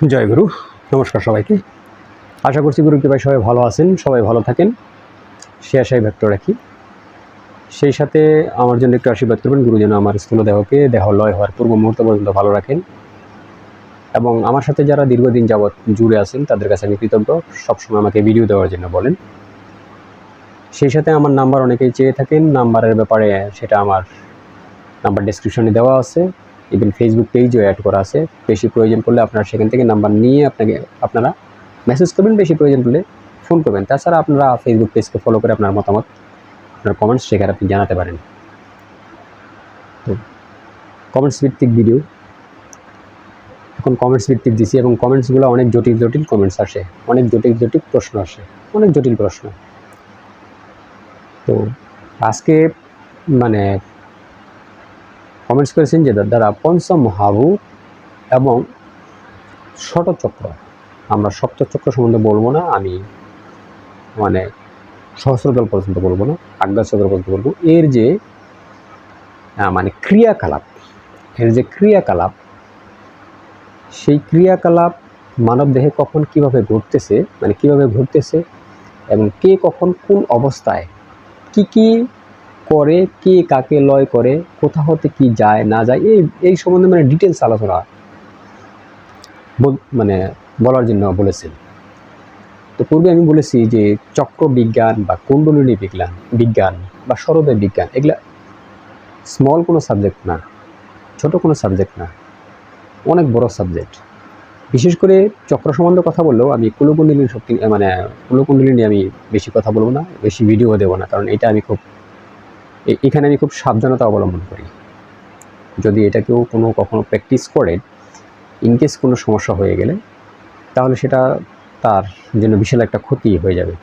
জয় গুরু, নমস্কার সবাইকে। আশা করছি গুরু কৃপায় সবাই ভালো আছেন, সবাই ভালো থাকেন। সে আশাই ব্যক্ত রাখি। সেই সাথে আমার জন্য একটু আশীর্বাদ করবেন, গুরু যেন আমার স্থূল দেহকে, দেহ লয় হওয়ার পূর্ব মুহূর্ত পর্যন্ত ভালো রাখেন। এবং আমার সাথে যারা দীর্ঘদিন যাবৎ জুড়ে আছেন, তাদের কাছে আমি কৃতজ্ঞ। সবসময় আমাকে ভিডিও দেওয়ার জন্য বলেন। সেই সাথে আমার নাম্বার অনেকেই চেয়ে থাকেন। নাম্বারের ব্যাপারে সেটা আমার নাম্বার ডেসক্রিপশনে দেওয়া আছে। ইভেন ফেসবুক পেজও অ্যাড করা আছে। বেশি প্রয়োজন পড়লে আপনারা সেখান থেকে নাম্বার নিয়ে আপনাকে, আপনারা মেসেজ করবেন, বেশি প্রয়োজন পড়লে ফোন করবেন। তাছাড়া আপনারা ফেসবুক পেজকে ফলো করে আপনার মতামত, আপনার কমেন্টস সেখানে আপনি জানাতে পারেন। তো কমেন্টস ভিত্তিক ভিডিও এখন কমেন্টস ভিত্তিক দিছি এবং কমেন্টসগুলো অনেক জটিল জটিল কমেন্টস আসে। অনেক জটিল জটিল প্রশ্ন আসে। অনেক জটিল প্রশ্ন। তো আজকে মানে কমেন্টস করেছেন যে দ্বারা পঞ্চম হাবু এবং ষটচক্র আমরা সপ্তচক্র সম্বন্ধে বলব না, আমি মানে সহস্রদল পর্যন্ত বলব না আজ্ঞাচক্র পর্যন্ত বলব। এর যে মানে ক্রিয়াকলাপ, এর যে ক্রিয়াকলাপ, সেই ক্রিয়াকলাপ মানব দেহে কখন কীভাবে ঘটতেছে মানে কীভাবে ঘটতেছে এবং কে কখন কোন অবস্থায় কি কি করে, কে কাকে লয় করে, কোথা হতে কি যায়, না যায়, এই এই সম্বন্ধে মানে ডিটেলস আলোচনা মানে বলার জন্য বলেছেন। তো পূর্বে আমি বলেছি যে চক্র বিজ্ঞান বা কুণ্ডলিনী বিজ্ঞান বিজ্ঞান বা সরবের বিজ্ঞান, এগুলা স্মল কোনো সাবজেক্ট না, ছোট কোনো সাবজেক্ট না, অনেক বড় সাবজেক্ট বিশেষ করে চক্র সম্বন্ধে কথা বললেও আমি কুলকুণ্ডলিনী শক্তি মানে কুলকুণ্ডলিনী আমি বেশি কথা বলব না, বেশি ভিডিও দেবো না, কারণ এটা আমি খুব এখানে আমি খুব সাবধানতা অবলম্বন করি। যদি এটা কেউ কোনো কখনো প্র্যাকটিস করে ইনকেস কোনো সমস্যা হয়ে গেলে, তাহলে সেটা তার জন্য বিশাল একটা ক্ষতি হয়ে যাবে।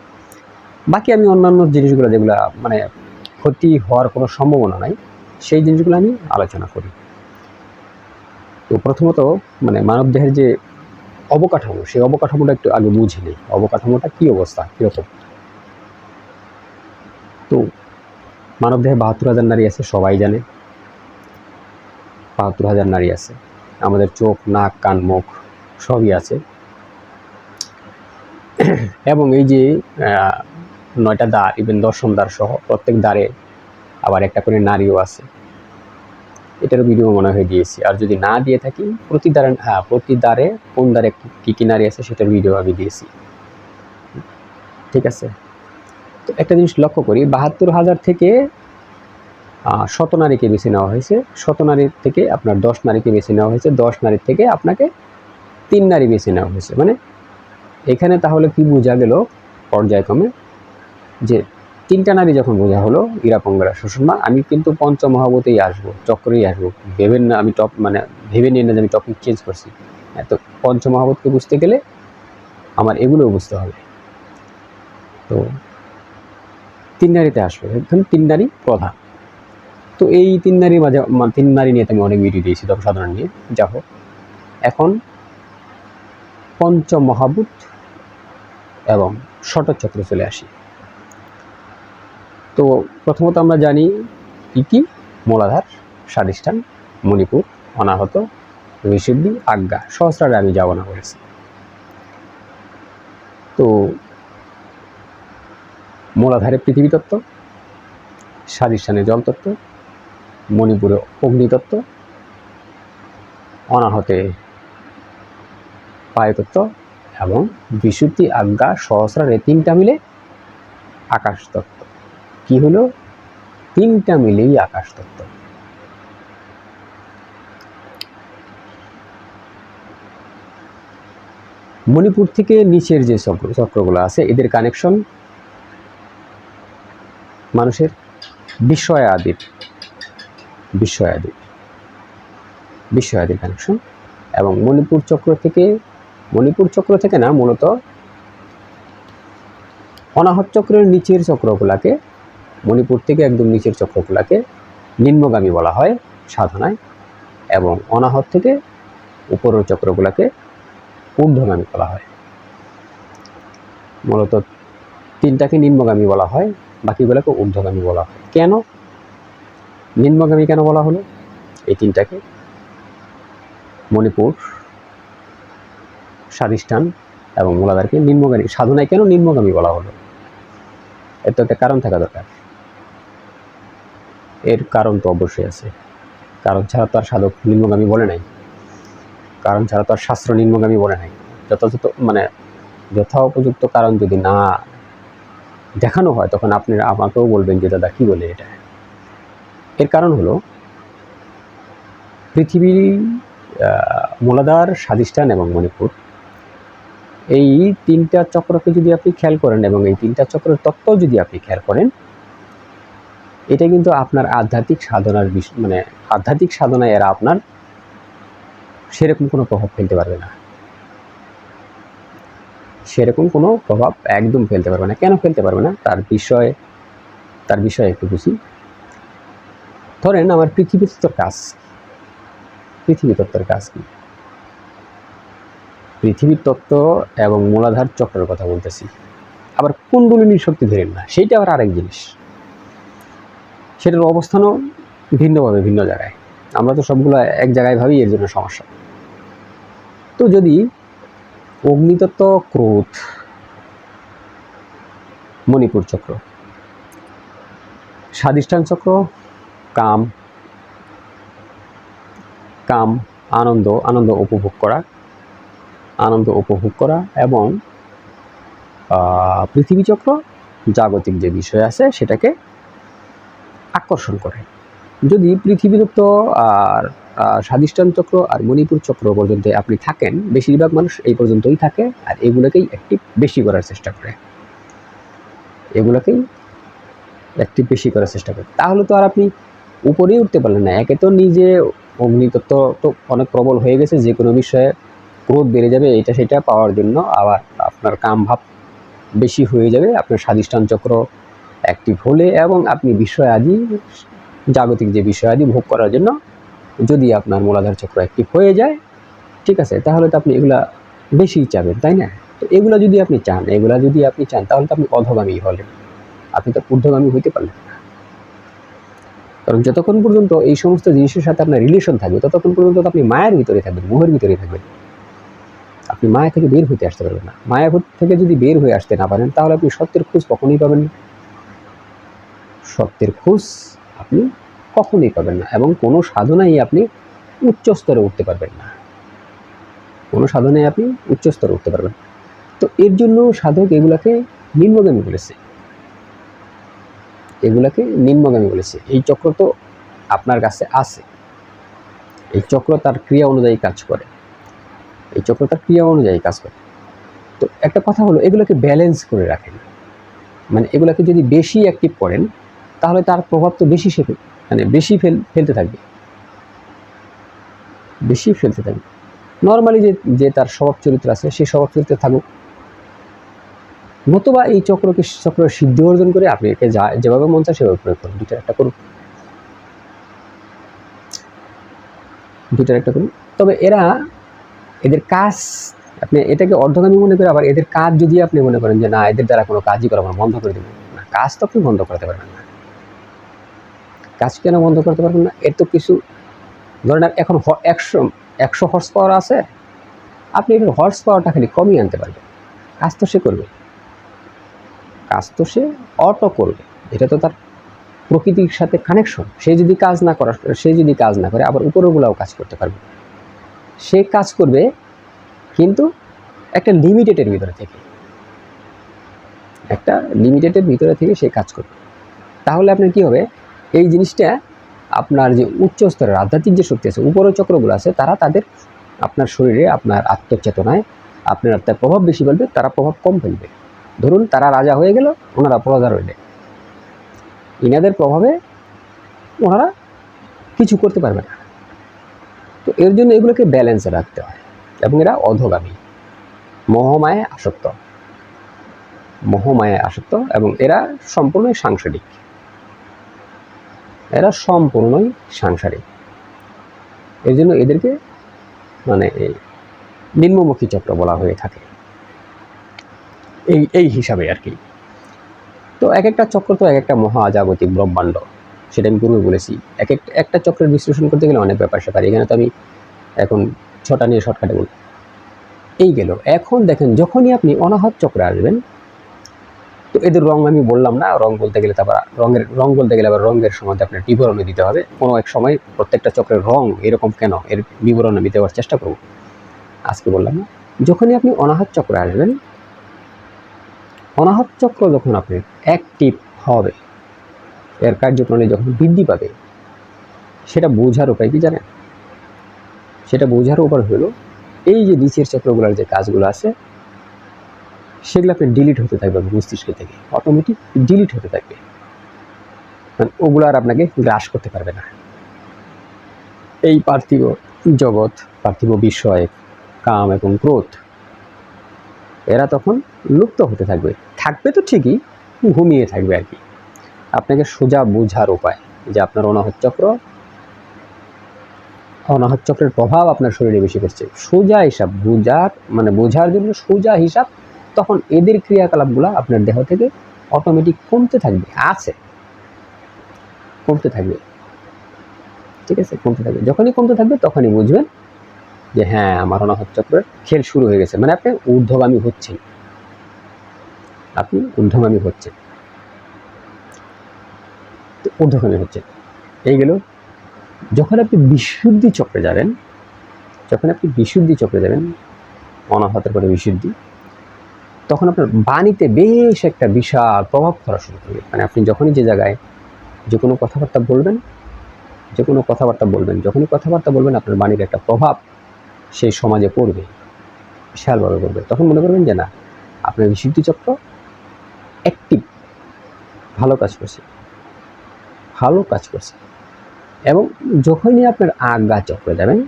বাকি আমি অন্যান্য জিনিসগুলো যেগুলো মানে ক্ষতি হওয়ার কোনো সম্ভাবনা নাই, সেই জিনিসগুলো আমি আলোচনা করি। তো প্রথমত মানে মানবদেহের যে অবকাঠামো, সেই অবকাঠামোটা একটু আগে বুঝে নিই। অবকাঠামোটা কী অবস্থা, কীরকম? তো মানবদেহে বাহাত্তর হাজার নারী আছে, সবাই জানে। বাহাত্তর হাজার নারী আছে। আমাদের চোখ, নাক, কান, মুখ সবই আছে। এবং এই যে নয়টা দ্বার ইভেন দশম দ্বার সহ প্রত্যেক দ্বারে আবার একটা করে নারীও আছে। এটারও ভিডিও মনে হয় দিয়েছি। আর যদি না দিয়ে থাকি, প্রতি দ্বারে হ্যাঁ প্রতি দ্বারে কোন দ্বারে কী কী নারী আছে সেটার ভিডিও আমি দিয়েছি। ঠিক আছে? একটা জিনিস লক্ষ্য করি বাহাত্তর হাজার থেকে শত নারীকে বেছে নেওয়া হয়েছে। শত নারীর থেকে আপনার দশ নারীকে বেছে নেওয়া হয়েছে। দশ নারীর থেকে আপনাকে তিন নারী বেছে নেওয়া হয়েছে। মানে এখানে তাহলে কি বোঝা গেল পর্যায়ক্রমে? যে তিনটা নারী যখন বোঝা হলো ইরাপঙ্গরা সুষমা আমি কিন্তু পঞ্চমহাবতেই আসব চক্রেই আসব। ভেবেন না আমি টপ মানে ভেবে নিয়ে না যে আমি টপিক চেঞ্জ করছি। হ্যাঁ, তো পঞ্চমহাবতকে বুঝতে গেলে আমার এগুলোও বুঝতে হবে। তো তিন নারীতে আসবে এখানে তিন নারী প্রধান। তো এই তিন নারীর মাঝে তিন নারী নিয়ে আমি অনেক ভিডিও দিয়েছি সাধারণ নিয়ে। যা হোক। এখন পঞ্চমহাভূত এবং ষটচক্রে চলে আসি। তো প্রথমত আমরা জানি কি কি? মূলাধার, স্বাধিষ্ঠান, মণিপুর, অনাহত ঋষিদ্ধি আজ্ঞা। সহস্রারে আমি যাব না বলেছি। তো মূলাধারে পৃথিবী তত্ত্ব স্বাধিষ্ঠানে জলতত্ত্ব মণিপুরে অগ্নিতত্ত্ব অনাহতে বায়ুতত্ত্ব এবং বিশুদ্ধি, আজ্ঞা, সহস্রার তিনটা মিলে আকাশ তত্ত্ব। কি হলো? তিনটা মিলেই আকাশ তত্ত্ব। মণিপুর থেকে নিচের যে চক্র চক্রগুলো আছে, এদের কানেকশন মানুষের বিস্ময়াদির বিস্ময়াদির বিস্ময়াদির কানেকশন এবং মণিপুর চক্র থেকে, মণিপুর চক্র থেকে না, মূলত অনাহত চক্রের নিচের চক্রগুলাকে, মণিপুর থেকে একদম নিচের চক্রগুলাকে নিম্নগামী বলা হয় সাধনায়, এবং অনাহত থেকে উপরের চক্রগুলাকে ঊর্ধ্বগামী বলা হয়। মূলত তিনটাকে নিম্নগামী বলা হয়। বাকিগুলোকে ঊর্ধ্বগামী বলা হয়। কেন? নিম্নগামী কেন বলা হলো? এই তিনটাকে মণিপুর, স্বাধিষ্ঠান এবং মূলাধারকে নিম্নগামী, সাধনায় কেন নিম্নগামী বলা হলো? এর তো একটা কারণ থাকা দরকার। এর কারণ তো অবশ্যই আছে। কারণ ছাড়া তো আর সাধক নিম্নগামী বলে নাই। কারণ ছাড়া তো আর শাস্ত্র নিম্নগামী বলে নাই। যথাযথ মানে যথা উপযুক্ত কারণ যদি না দেখানো হয়, তখন আপনি আমাকেও বলবেন যে, দাদা, কী বলে এটা? এর কারণ হলো পৃথিবীর মূলাধার, স্বাধিষ্ঠান এবং মণিপুর, এই তিনটা চক্রকে যদি আপনি খেয়াল করেন এবং এই তিনটা চক্রের তত্ত্ব যদি আপনি খেয়াল করেন, এটা কিন্তু আপনার আধ্যাত্মিক সাধনার মানে আধ্যাত্মিক সাধনায় এরা আপনার সেরকম কোনো প্রভাব ফেলতে পারবে না। সেরকম কোনো প্রভাব একদম ফেলতে পারবে না। কেন ফেলতে পারবে না? তার বিষয়ে তার বিষয়ে একটু বুঝি। ধরেন আমার পৃথিবী তত্ত্বের কাজ পৃথিবী তত্ত্বের কাজ কি? পৃথিবীর তত্ত্ব এবং মূলাধার চক্রের কথা বলতেছি। আবার কুণ্ডলিনীর শক্তি ধরেন না, সেইটা আবার আরেক জিনিস। সেটার অবস্থানও ভিন্নভাবে ভিন্ন জায়গায়। আমরা তো সবগুলো এক জায়গায় ভাবি, এর জন্য সমস্যা। তো যদি অগ্নিতত্ত্ব ক্রোধ, মণিপুর চক্র। স্বাদিষ্ঠান চক্র, কাম কাম, আনন্দ আনন্দ উপভোগ করা, আনন্দ উপভোগ করা এবং পৃথিবী চক্র, জাগতিক যে বিষয় আছে সেটাকে আকর্ষণ করে। যদি পৃথিবী তত্ত্ব আর স্বাধিষ্ঠান চক্র আর মণিপুর চক্র পর্যন্ত আপনি থাকেন, বেশিরভাগ মানুষ এই পর্যন্তই থাকে আর এগুলোকেই অ্যাক্টিভ বেশি করার চেষ্টা করে। এগুলোকেই অ্যাক্টিভ বেশি করার চেষ্টা করে। তাহলে তো আর আপনি উপরেই উঠতে পারলেন না। একে তো নিজে অগ্নিতত্ত্ব তো অনেক প্রবল হয়ে গেছে, যে কোনো বিষয়ে ক্রোধ বেড়ে যাবে, এটা সেটা পাওয়ার জন্য আবার আপনার কাম ভাব বেশি হয়ে যাবে। আপনার স্বাধিষ্ঠান চক্র অ্যাক্টিভ হলে এবং আপনি বিষয় আদি জাগতিক যে বিষয় আদি ভোগ করার জন্য যদি আপনার মূলাধার চক্র অ্যাক্টিভ হয়ে যায়, ঠিক আছে, তাহলে তো আপনি এগুলা বেশি চাবেন, তাই না? তো এগুলো যদি আপনি চান, এগুলো যদি আপনি চান, তাহলে তো আপনি অধগামী হলেন। আপনি তো ঊর্ধ্বগামী হইতে পারলেন। কারণ যতক্ষণ পর্যন্ত এই সমস্ত জিনিসের সাথে আপনার রিলেশন থাকবে, ততক্ষণ পর্যন্ত আপনি মায়ের ভিতরে থাকবেন, মোহের ভিতরে থাকবেন। আপনি মায়া থেকে বের হইতে আসতে পারবেন না। মায়া থেকে যদি বের হয়ে আসতে না পারেন, তাহলে আপনি সত্যের খোঁজ কখনোই পাবেন না। সত্যের খোঁজ আপনি কখনোই পাবেন না এবং কোনো সাধনাই আপনি উচ্চ স্তরে উঠতে পারবেন না। কোনো সাধনায় আপনি উচ্চ স্তরে উঠতে পারবেন তো এর জন্য সাধক এগুলাকে নিম্নগামী বলেছে। এগুলাকে নিম্নগামী বলেছে। এই চক্র তো আপনার কাছে আছে। এই চক্র তার ক্রিয়া অনুযায়ী কাজ করে। এই চক্র তার ক্রিয়া অনুযায়ী কাজ করে। তো একটা কথা হলো, এগুলোকে ব্যালেন্স করে রাখেন। মানে এগুলোকে যদি বেশি অ্যাক্টিভ করেন তাহলে তার প্রভাব তো বেশি সে মানে বেশি ফেল, ফেলতে থাকবে। বেশি ফেলতে থাকবে। নর্মালি যে যে তার স্বভাব চরিত্র আছে, সেই স্বভাব চরিত্রে থাকুক। নতুবা এই চক্রকে, চক্র সিদ্ধি অর্জন করে আপনি একে যা, যেভাবে মন চায় সেভাবে প্রয়োগ করুন। দুটার একটা করুন। দুটার একটা করুন। তবে এরা এদের কাজ, আপনি এটাকে অর্ধগামী মনে করে আবার এদের কাজ যদি আপনি মনে করেন যে, না, এদের দ্বারা কোনো কাজই করা বন্ধ করে দেবেন না। কাজ তো আপনি বন্ধ করতে পারবেন না। কাজ কেন বন্ধ করতে পারবেন না? এর তো কিছু ধরেন এখন একশো একশো হর্স পাওয়ার আছে। আপনি এর হর্স পাওয়ারটা খালি কমিয়ে আনতে পারবেন। কাজ তো সে করবে। কাজ তো সে অটো করবে। এটা তো তার প্রকৃতির সাথে কানেকশন সে যদি কাজ না করার, সে যদি কাজ না করে, আবার উপরগুলাও কাজ করতে পারবে। সে কাজ করবে কিন্তু একটা লিমিটেডের ভিতরে থেকে। একটা লিমিটেডের ভিতরে থেকে সে কাজ করবে। তাহলে আপনার কি হবে? এই জিনিসটা আপনার যে উচ্চ স্তরের আধ্যাত্মিক যে শক্তি আছে, উপরের চক্রগুলো আছে, তারা তাদের আপনার শরীরে আপনার আত্মচেতনায়, আপনার আত্মার প্রভাব বেশি ফেলবে, তারা প্রভাব কম ফেলবে। ধরুন তারা রাজা হয়ে গেল, ওনারা প্রজা রইলে ইনাদের প্রভাবে ওনারা কিছু করতে পারবে না। তো এর জন্য এগুলোকে ব্যালেন্সে রাখতে হয় এবং এরা অধগামী। মোহমায় আসক্ত। মোহমায় আসক্ত এবং এরা সম্পূর্ণই সাংসারিক। এরা সম্পূর্ণই সাংসারিক। এর জন্য এদেরকে মানে এই নিম্নমুখী চক্র বলা হয়ে থাকে। এই এই হিসাবে আর কি তো এক একটা চক্র তো এক একটা মহাজাগতিক ব্রহ্মাণ্ড। সেটা আমি পূর্বে বলেছি। এক একটা একটা চক্রের বিশ্লেষণ করতে গেলে অনেক ব্যাপার স্যাপার এখানে তো আমি এখন ছটা নিয়ে শর্টকাটে বলি এই গেল। এখন দেখেন, যখনই আপনি অনাহত চক্রে আসবেন তো এদের রং আমি বললাম না, রং বলতে গেলে তারপর রঙের, রং বলতে গেলে আবার রঙের সময় আপনার বিবরণে দিতে হবে। কোনো এক সময় প্রত্যেকটা চক্রের রং এরকম কেন? এর বিবরণ আমি দেওয়ার চেষ্টা করব। আজকে বললাম না। যখনই আপনি অনাহত চক্রে আসবেন অনাহত চক্র যখন আপনি অ্যাক্টিভ হবে, এর কার্যপ্রণালী যখন বৃদ্ধি পাবে, সেটা বোঝার উপায় কি জানেন? সেটা বোঝার উপায় হলো, এই যে নিচের চক্রগুলোর যে কাজগুলো আছে সেগুলো আপনার ডিলিট হতে থাকবে মস্তিষ্ক থেকে। অটোমেটিক ডিলিট হতে থাকবে। মানে ওগুলো আর আপনাকে গ্রাস করতে পারবে না। এই পার্থিব জগৎ, পার্থিব বিষয় কাম এবং ক্রোধ, এরা তখন লুপ্ত হতে থাকবে। থাকবে তো ঠিকই, ঘুমিয়ে থাকবে আর কি। আপনাকে সোজা বোঝার উপায়, যে আপনার অনাহত চক্র, অনাহত চক্রের প্রভাব আপনার শরীরে বেশি করছে সোজা হিসাব, বোঝার মানে বোঝার জন্য সোজা হিসাব তখন এদের ক্রিয়াকলাপগুলো আপনার দেহ থেকে অটোমেটিক কমতে থাকবে, আছে। কমতে থাকবে। ঠিক আছে? কমতে থাকবে। যখনই কমতে থাকবে তখনই বুঝবেন যে হ্যাঁ আমার অনাহত চক্রের খেল শুরু হয়ে গেছে। মানে আপনি ঊর্ধ্বগামী হচ্ছেন। আপনি ঊর্ধ্বগামী হচ্ছেন। তো ঊর্ধ্বগামী হচ্ছেন। এই গেল, যখন আপনি বিশুদ্ধি চক্রে যাবেন, যখন আপনি বিশুদ্ধি চক্রে যাবেন, অনাহতের পরে বিশুদ্ধি তখন আপনার বাণীতে বেশ একটা বিশাল প্রভাব পড়া শুরু করবে। মানে আপনি যখনই যে জায়গায় যে কোনো কথাবার্তা বলবেন, যে কোনো কথাবার্তা বলবেন, যখনই কথাবার্তা বলবেন, আপনার বাণীর একটা প্রভাব সেই সমাজে পড়বে, বিশালভাবে পড়বে। তখন মনে করবেন যে না, আপনার বিশুদ্ধি চক্র অ্যাক্টিভ ভালো কাজ করছে, ভালো কাজ করছে। এবং যখনই আপনার আজ্ঞা চক্রে যাবেন,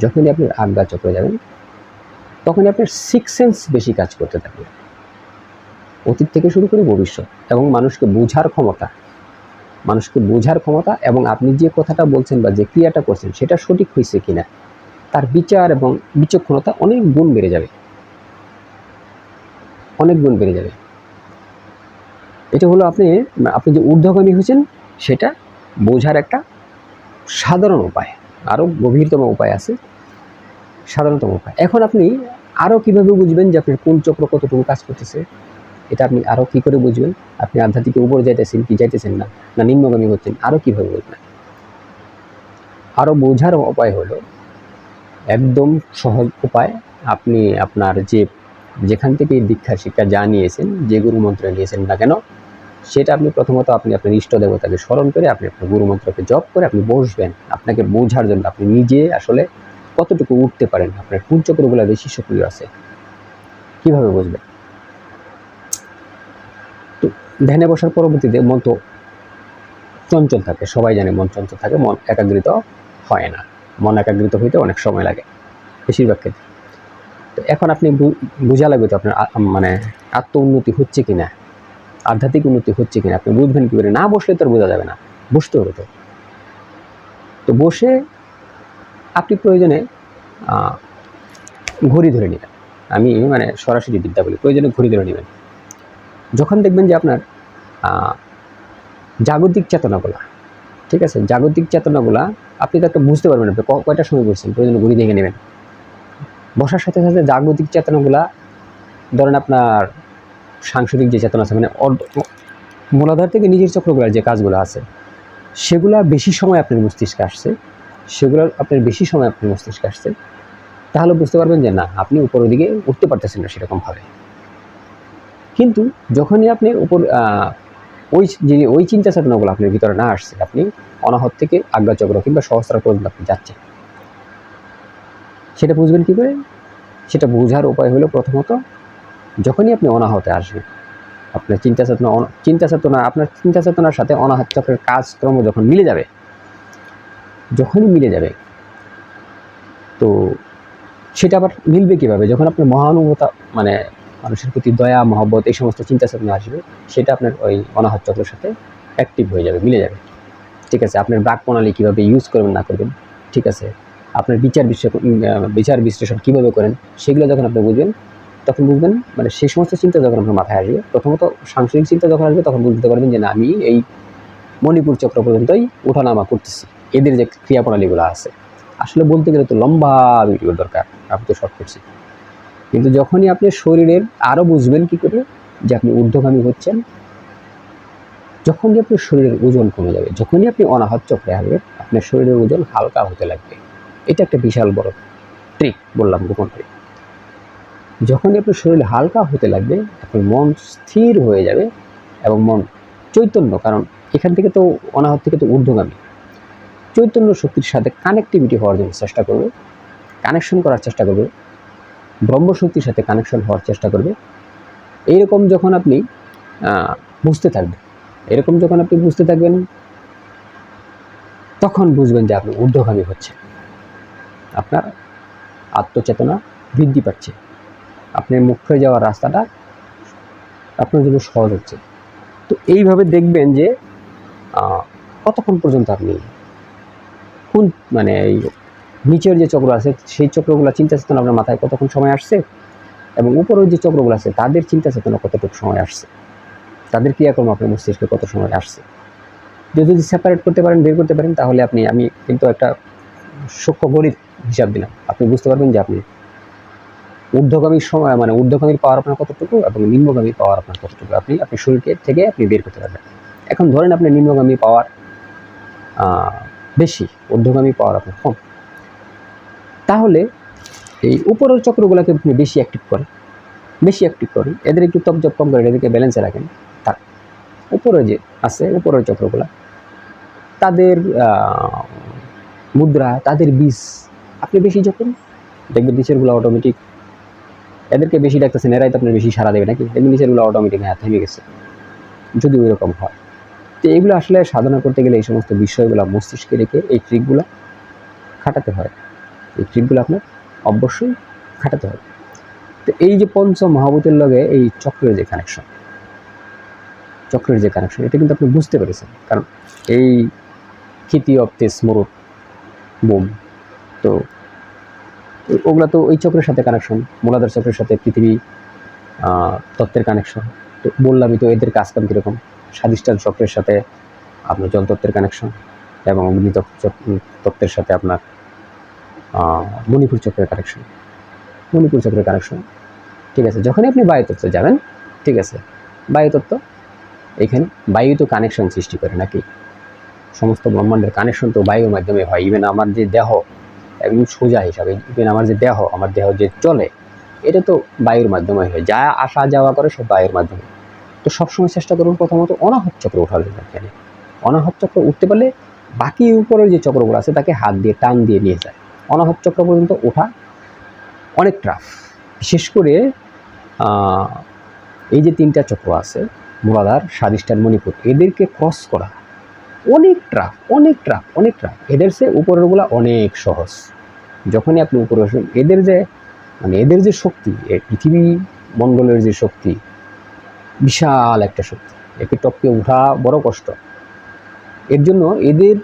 যখনই আপনার আজ্ঞা চক্রে যাবেন তখনই আপনার সিক্স সেন্স বেশি কাজ করতে থাকবে অতীত থেকে শুরু করে ভবিষ্যৎ এবং মানুষকে বোঝার ক্ষমতা, মানুষকে বোঝার ক্ষমতা এবং আপনি যে কথাটা বলছেন বা যে ক্রিয়াটা করছেন সেটা সঠিক হয়েছে কিনা, তার বিচার এবং বিচক্ষণতা অনেক গুণ বেড়ে যাবে। অনেক গুণ বেড়ে যাবে। এটা হলো আপনি আপনি যে ঊর্ধ্বগামী হয়েছেন, সেটা বোঝার একটা সাধারণ উপায়। আরও গভীরতম উপায় আছে, সাধারণতম উপায়। এখন আপনি আরও কীভাবে বুঝবেন যে আপনার কোন চক্র কতটুকু কাজ করতেছে? এটা আপনি আরও কী করে বুঝবেন? আপনি আধ্যাত্মিকের উপরে যাইতেছেন কি যাইতেছেন না? না নিম্নগামী হচ্ছেন আরও কীভাবে বুঝবেন? আরও বোঝার উপায় হলো, একদম সহজ উপায়, আপনি আপনার যে যেখান থেকে দীক্ষা শিক্ষা যা নিয়েছেন, যে গুরু মন্ত্র নিয়েছেন না কেন, সেটা আপনি প্রথমত আপনি আপনার ইষ্ট দেবতাকে স্মরণ করে আপনি আপনার গুরু মন্ত্রকে জপ করে আপনি বসবেন। আপনাকে বোঝার জন্য আপনি নিজে আসলে কতটুকু উঠতে পারেন? আপনার কোন চক্রগুলো বেশি সক্রিয় আছে? কীভাবে বুঝবেন? তো ধ্যানে বসার পরবর্তীতে মন তো চঞ্চল থাকে, সবাই জানে মন চঞ্চল থাকে, মন একাগ্রিত হয় না। মন একাগ্রিত হইতে অনেক সময় লাগে, বেশিরভাগ ক্ষেত্রে। তো এখন আপনি বোঝা লাগবে তো আপনার মানে আত্ম উন্নতি হচ্ছে কি না আধ্যাত্মিক উন্নতি হচ্ছে কিনা? আপনি বুঝবেন কি করে? না বসলে তো আর বোঝা যাবে না বসতে হবে তো। তো বসে আপনি প্রয়োজনে ঘড়ি ধরে নেবেন। আমি মানে সরাসরি বিদ্যা বলি, প্রয়োজনে ঘড়ি ধরে নেবেন। যখন দেখবেন যে আপনার জাগতিক চেতনাগুলা, ঠিক আছে? জাগতিক চেতনাগুলা, আপনি তো একটা বুঝতে পারবেন আপনি ক- কয়টার সময় বসছেন, প্রয়োজনে ঘড়ি দেখে নেবেন। বসার সাথে সাথে জাগতিক চেতনাগুলা, ধরেন আপনার সাংসারিক যে চেতনা আছে মানে মূলাধার থেকে নিজের চক্রগুলোর যে কাজগুলো আছে, সেগুলা বেশি সময় আপনার মস্তিষ্কে আসছে। সেগুলো আপনার বেশি সময় আপনার মস্তিষ্কে আসছে, তাহলে বুঝতে পারবেন যে না, আপনি উপরের দিকে উঠতে পারতেছেন না সেরকমভাবে কিন্তু যখনই আপনি উপর ওই যে ওই চিন্তা চেতনাগুলো আপনার ভিতরে না আসছে, আপনি অনাহত থেকে আজ্ঞাচক্র কিংবা সহস্রার পর্যন্ত আপনি যাচ্ছেন। সেটা বুঝবেন কী করে? সেটা বোঝার উপায় হলো প্রথমত, যখনই আপনি অনাহতে আসবেন, আপনার চিন্তা চেতনা চিন্তা চেতনা আপনার চিন্তা চেতনার সাথে অনাহত চক্রের কাজকর্ম যখন মিলে যাবে যখনই মিলে যাবে, তো সেটা আবার মিলবে কীভাবে? যখন আপনার মহানুভবতা মানে মানুষের প্রতি দয়া, মহব্বত এই সমস্ত চিন্তা চেতনা আসবে, সেটা আপনার ওই অনাহত চক্রের সাথে অ্যাক্টিভ হয়ে যাবে, মিলে যাবে। ঠিক আছে, আপনার ব্রাক প্রণালী কীভাবে ইউজ করবেন, না করবেন, ঠিক আছে। আপনার বিচার বিচার বিশ্লেষণ কীভাবে করেন, সেগুলো যখন আপনি বুঝবেন, তখন বুঝবেন মানে সেই সমস্ত চিন্তা যখন আপনার মাথায় আসবে, প্রথমত সাংসারিক চিন্তা যখন আসবে, তখন বুঝতে পারবেন যে না, আমি এই মণিপুর চক্র পর্যন্তই ওঠানামা করতেছি। এদের যে ক্রিয়াপ্রণালীগুলো আছে, আসলে বলতে গেলে তো লম্বা ভিডিও দরকার, আমি তো শর্ট করছি। কিন্তু যখনই আপনি শরীরের আরও বুঝবেন কি করে, যে আপনি ঊর্ধ্বগামী হচ্ছেন, যখনই আপনার শরীরের ওজন কমে যাবে, যখনই আপনি অনাহত চক্রে আসবেন আপনার শরীরের ওজন হালকা হতে লাগবে। এটা একটা বিশাল বড় ট্রিক বললাম গোপন ট্রিক যখনই আপনার শরীর হালকা হতে লাগবে, আপনার মন স্থির হয়ে যাবে এবং মন চৈতন্য, কারণ এখান থেকে তো অনাহত থেকে তো ঊর্ধ্বগামী। চৈতন্য শক্তির সাথে কানেক্টিভিটি হওয়ার জন্য চেষ্টা করবে কানেকশন করার চেষ্টা করবে, ব্রহ্মশক্তির সাথে কানেকশন হওয়ার চেষ্টা করবে। এইরকম যখন আপনি বুঝতে থাকবেন, এরকম যখন আপনি বুঝতে থাকবেন, তখন বুঝবেন যে আপনি ঊর্ধ্বগামী হচ্ছেন। আপনার আত্মচেতনা বৃদ্ধি পাচ্ছে। আপনার মুখ যাওয়ার রাস্তাটা আপনার জন্য সহজ হচ্ছে। তো এইভাবে দেখবেন যে কতক্ষণ পর্যন্ত আপনি কোন মানে এই নিচের যে চক্র আছে, সেই চক্রগুলো চিন্তা চেতনা আপনার মাথায় কতক্ষণ সময় আসছে এবং উপরের যে চক্রগুলো আছে, তাদের চিন্তা চেতনা কতটুকু সময় আসছে? তাদের ক্রিয়াকর্ম আপনার মস্তিষ্কে কত সময় আসছে? যদি যদি সেপারেট করতে পারেন, বের করতে পারেন, তাহলে আপনি, আমি কিন্তু একটা সূক্ষ্ম গণিত হিসাব দিলাম। আপনি বুঝতে পারবেন যে আপনি ঊর্ধ্বগামীর সময় মানে ঊর্ধ্বগামীর পাওয়ার আপনার কতটুকু এবং নিম্নগামীর পাওয়ার আপনার কতটুকু? আপনি আপনি শরীরকে থেকে আপনি বের করতে পারবেন। এখন ধরেন আপনি নিম্নগামী পাওয়ার বেশি ঊর্ধ্বগামী পাওয়ার আপনার কম। তাহলে এই উপরের চক্রগুলোকে আপনি বেশি অ্যাক্টিভ করেন, বেশি অ্যাক্টিভ করেন। এদের একটু তপজপ কম করেন, এদেরকে ব্যালেন্সে রাখেন। থাক উপরে যে আছে, উপরের চক্রগুলা, তাদের মুদ্রা, তাদের বীজ, আপনি বেশি যখন দেখবেন নিচেরগুলো অটোমেটিক এদেরকে বেশি ডাকতেছেন, এরাই তো আপনার বেশি সারা দেবে নাকি? দেখবেন নিচেরগুলো অটোমেটিক হ্যাঁ থেমে গেছে। যদি ওই রকম হয়। তো এগুলো আসলে সাধনা করতে গেলে এই সমস্ত বিষয়গুলো মস্তিষ্কে রেখে এই ট্রিকগুলো খাটাতে হয়। এই ট্রিকগুলো আপনার অবশ্যই খাটাতে হবে। তো এই যে পঞ্চ মহাভূতের লগে এই চক্রের যে কানেকশন চক্রের যে কানেকশন এটা কিন্তু আপনি বুঝতে পেরেছেন। কারণ এই খিতি অফ তেস মরুত বোম তো ওগুলা তো ওই চক্রের সাথে কানেকশন মূলাধার চক্রের সাথে পৃথিবী তত্ত্বের কানেকশন তো বললামই তো এদের কাজকাম কীরকম? স্বাদিষ্ঠান চক্রের সাথে আপনার জলতত্ত্বের কানেকশন এবং অগ্নি তত্ত্বের সাথে আপনার মণিপুর চক্রের কানেকশন মণিপুর চক্রের কানেকশন ঠিক আছে, যখনই আপনি বায়ুতত্ত্বে যাবেন, ঠিক আছে বায়ুতত্ত্ব এখানে বায়ু তো কানেকশন সৃষ্টি করে নাকি? সমস্ত ব্রহ্মাণ্ডের কানেকশন তো বায়ুর মাধ্যমে হয়। ইভেন আমার যে দেহ, একদম সোজা হিসাবে ইভেন আমার যে দেহ, আমার দেহ যে চলে, এটা তো বায়ুর মাধ্যমে হয়। যা আসা যাওয়া করে সব বায়ুর মাধ্যমে। তো সবসময় চেষ্টা করুন প্রথমত অনাহত চক্র ওঠার জন্য এখানে অনাহত চক্র উঠতে পারলে বাকি উপরের যে চক্রগুলো আছে তাকে হাত দিয়ে টান দিয়ে নিয়ে যায়। অনাহত চক্র পর্যন্ত ওঠা অনেক ট্রাফ বিশেষ করে এই যে তিনটা চক্র আছে মূলাধার স্বাদিষ্ঠান মণিপুর, এদেরকে ক্রস করা অনেক ট্রাফ অনেক ট্রাফ অনেক ট্রাফ এদের সে উপরেরগুলা অনেক সহজ। যখনই আপনি উপরে আসবেন, এদের যে মানে এদের যে শক্তি পৃথিবী মণ্ডলের যে শক্তি বিশাল একটা শক্তি। একে টপকে ওঠা বড় কষ্ট। এর জন্য এদের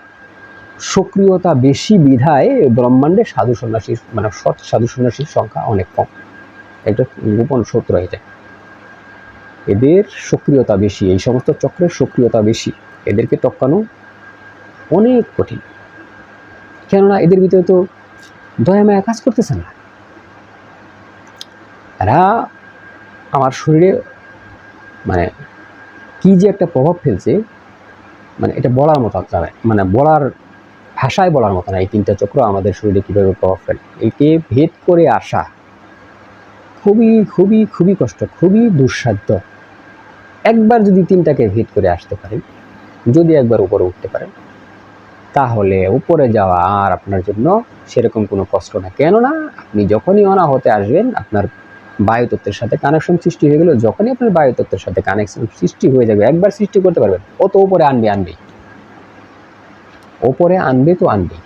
সক্রিয়তা বেশি বিধায় ব্রহ্মাণ্ডে সাধু সন্ন্যাসীর মানে সৎ সাধু সন্ন্যাসীর সংখ্যা অনেক কম। একটা গোপন সূত্র এটা এদের সক্রিয়তা বেশি, এই সমস্ত চক্রের সক্রিয়তা বেশি, এদেরকে টপকানো অনেক কঠিন। কেননা এদের ভিতরে তো দয়া মায়া কাজ করতেছে না। এরা আমার শরীরে কি যে একটা প্রভাব ফেলছে মানে এটা বলার মতো আপনার মানে বলার ভাষায় বলার মতো না, এই তিনটা চক্র আমাদের শরীরে কীভাবে প্রভাব ফেলে। একে ভেদ করে আসা খুবই খুবই খুবই কষ্ট, খুবই দুঃসাধ্য। একবার যদি তিনটাকে ভেদ করে আসতে পারেন, যদি একবার উপরে উঠতে পারেন, তাহলে উপরে যাওয়া আর আপনার জন্য সেরকম কোনো কষ্ট না। কেননা আপনি যখনই অনাহতে আসবেন, আপনার বায়ুতত্ত্বের সাথে কানেকশন সৃষ্টি হয়ে গেল যখনই আপনার বায়ুতত্ত্বের সাথে কানেকশন সৃষ্টি হয়ে যাবে, একবার সৃষ্টি করতে পারবেন। তো ওপরে আনবে আনবে ওপরে আনবে তো আনবেই।